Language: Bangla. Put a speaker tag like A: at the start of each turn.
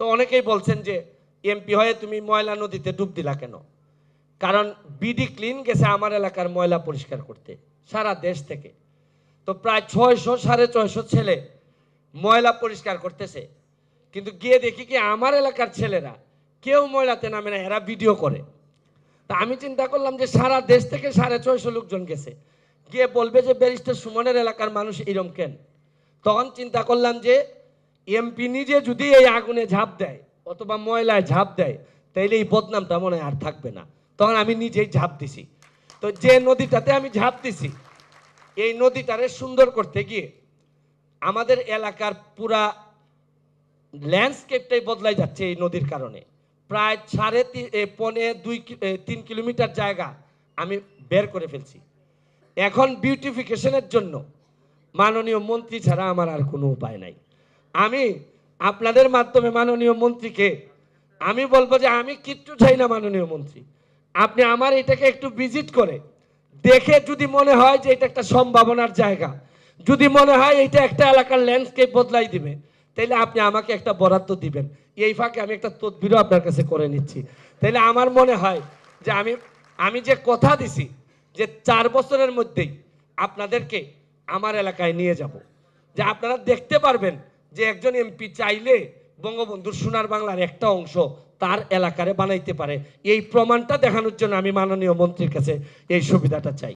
A: তো অনেকেই বলছেন যে, এমপি হয়ে তুমি ময়লা নদীতে ডুব দিলা কেন? কারণ বিডি ক্লিন গেছে আমার এলাকার ময়লা পরিষ্কার করতে, সারা দেশ থেকে। তো প্রায় ছয়শো সাড়ে ছয়শো ছেলে ময়লা পরিষ্কার করতেছে। কিন্তু গিয়ে দেখি কি আমার এলাকার ছেলেরা কেউ ময়লাতে নামে না, এরা ভিডিও করে। তা আমি চিন্তা করলাম যে সারা দেশ থেকে সাড়ে ছয়শো লোকজন গেছে। গিয়ে বলবে যে ব্যারিস্টার সুমনের এলাকার মানুষ এরম কেন? তখন চিন্তা করলাম যে এমপি নিজে যদি এই আগুনে ঝাঁপ দেয় অথবা ময়লায় ঝাঁপ দেয়, তাইলে এই বদনামটা মনে আর থাকবে না। তখন আমি নিজেই ঝাঁপ দিছি। তো যে নদীটাতে আমি ঝাঁপ দিছি, এই নদীটারে সুন্দর করতে গিয়ে আমাদের এলাকার পুরা ল্যান্ডস্কেপটাই বদলাই যাচ্ছে এই নদীর কারণে। প্রায় সাড়ে পৌনে দুই তিন কিলোমিটার জায়গা আমি বের করে ফেলছি। এখন বিউটিফিকেশনের জন্য মাননীয় মন্ত্রী ছাড়া আমার আর কোনো উপায় নাই। আমি আপনাদের মাধ্যমে মাননীয় মন্ত্রীকে, আমি বলব যে আমি কিচ্ছু চাই না মাননীয় মন্ত্রী। আপনি আমার এটাকে একটু ভিজিট করে দেখে যদি মনে হয় যে এটা একটা সম্ভাবনার জায়গা, যদি মনে হয় এটা একটা এলাকার ল্যান্ডস্কেপ বদলাই দিবে তাহলে আপনি আমাকে একটা বরাদ্দ দিবেন। এই ফাঁকে আমি একটা তদবিরও আপনার কাছে করে নিচ্ছি। তাহলে আমার মনে হয় যে আমি আমি যে কথা দিছি যে চার বছরের মধ্যেই আপনাদেরকে আমার এলাকায় নিয়ে যাব। যে আপনারা দেখতে পারবেন যে একজন এমপি চাইলে বঙ্গবন্ধুর সোনার বাংলার একটা অংশ তার এলাকারে বানাইতে পারে। এই প্রমাণটা দেখানোর জন্য আমি মাননীয় মন্ত্রীর কাছে এই সুবিধাটা চাই।